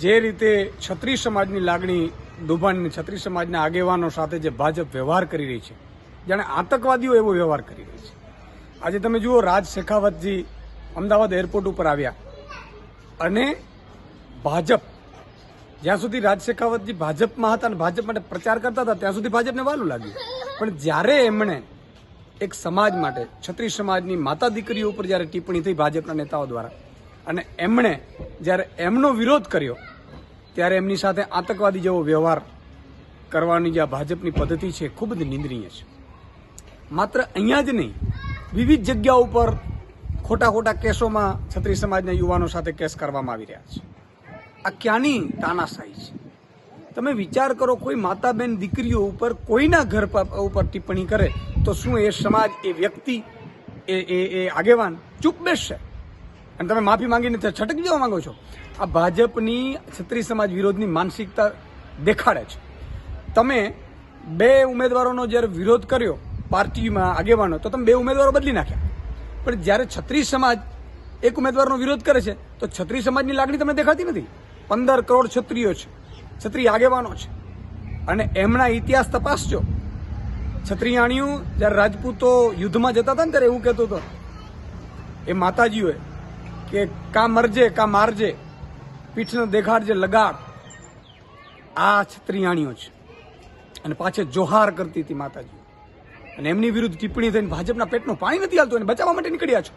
જે રીતે છત્રી સમાજની લાગણી દુભાનની છત્રી સમાજના આગેવાનો સાથે જે ભાજપ વ્યવહાર કરી રહી છે, જાણે આતંકવાદીઓ એવો વ્યવહાર કરી રહી છે. આજે તમે જુઓ, રાજ શેખાવતજી અમદાવાદ એરપોર્ટ ઉપર આવ્યા અને ભાજપ, જ્યાં સુધી રાજ શેખાવતજી ભાજપમાં હતા અને ભાજપ માટે પ્રચાર કરતા હતા, ત્યાં સુધી ભાજપને વાલું લાગ્યું. પણ જ્યારે એમણે એક સમાજ માટે છત્રી સમાજની માતા દીકરીઓ ઉપર જ્યારે ટિપ્પણી થઈ ભાજપના નેતાઓ દ્વારા અને એમણે જ્યારે એમનો વિરોધ કર્યો, ત્યારે એમની સાથે આતંકવાદી જેવો વ્યવહાર કરવાની જે આ ભાજપની પદ્ધતિ છે ખૂબ જ નિંદનીય છે. માત્ર અહીંયા જ નહીં, વિવિધ જગ્યાઓ ઉપર ખોટા ખોટા કેસોમાં છત્રી સમાજના યુવાનો સાથે કેસ કરવામાં આવી રહ્યા છે. આ ક્યાંની તાનાશાહી છે? તમે વિચાર કરો, કોઈ માતા બેન દીકરીઓ ઉપર કોઈના ઘર ઉપર ટિપ્પણી કરે, તો શું એ સમાજ, એ વ્યક્તિ એ એ આગેવાન ચૂપ બેસશે? અને તમે માફી માંગીને છટકી જવા માંગો છો? આ ભાજપની ક્ષત્રિય સમાજ વિરોધની માનસિકતા દેખાડે છે. તમે બે ઉમેદવારોનો જ્યારે વિરોધ કર્યો પાર્ટીમાં આગેવાનો, તો તમે બે ઉમેદવારો બદલી નાખ્યા. પણ જ્યારે છત્રીસ સમાજ એક ઉમેદવારનો વિરોધ કરે છે, તો છત્રી સમાજની લાગણી તમને દેખાતી નથી. પંદર કરોડ છત્રીઓ છે છત્રી આગેવાનો છે. અને એમના ઇતિહાસ તપાસજો. છત્રીયાણીઓ જ્યારે રાજપૂતો યુદ્ધમાં જતા હતા ને ત્યારે એવું કહેતો હતો, એ માતાજીઓએ કે કા મરજે કા મારજે પીઠનો દેખાડજે, લગાડ. આ છત્રીયાણીઓ છે. અને પાછે જોહાર કરતી હતી માતાજી. અને એમની વિરુદ્ધ ટિપ્પણી થઈને ભાજપના પેટનું પાણી નથી હાલતું, એને બચાવવા માટે નીકળ્યા છો.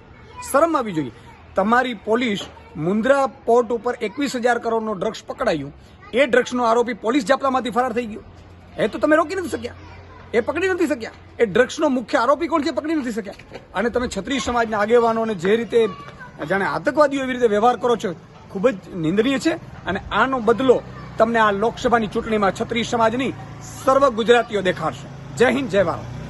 શરમ આવી જોઈએ. તમારી પોલીસ મુન્દ્રા પોર્ટ ઉપર એકવીસ હજાર કરોડનો ડ્રગ્સ પકડાયું. એ ડ્રગ્સનો આરોપી પોલીસ જાપલામાંથી ફરાર થઈ ગયો. એ તો તમે રોકી નથી શક્યા. એ પકડી નથી શક્યા. એ ડ્રગ્સનો મુખ્ય આરોપી કોણ છે પકડી નથી શક્યા. અને તમે છત્રી સમાજના આગેવાનોને જે રીતે જાણે આતંકવાદીઓ એવી રીતે વ્યવહાર કરો છો, ખૂબ જ નિંદનીય છે. અને આનો બદલો તમને આ લોકસભાની ચૂંટણીમાં છત્રી સમાજની સર્વ ગુજરાતીઓ દેખાડશે. જય હિન્દ, જય ભારત.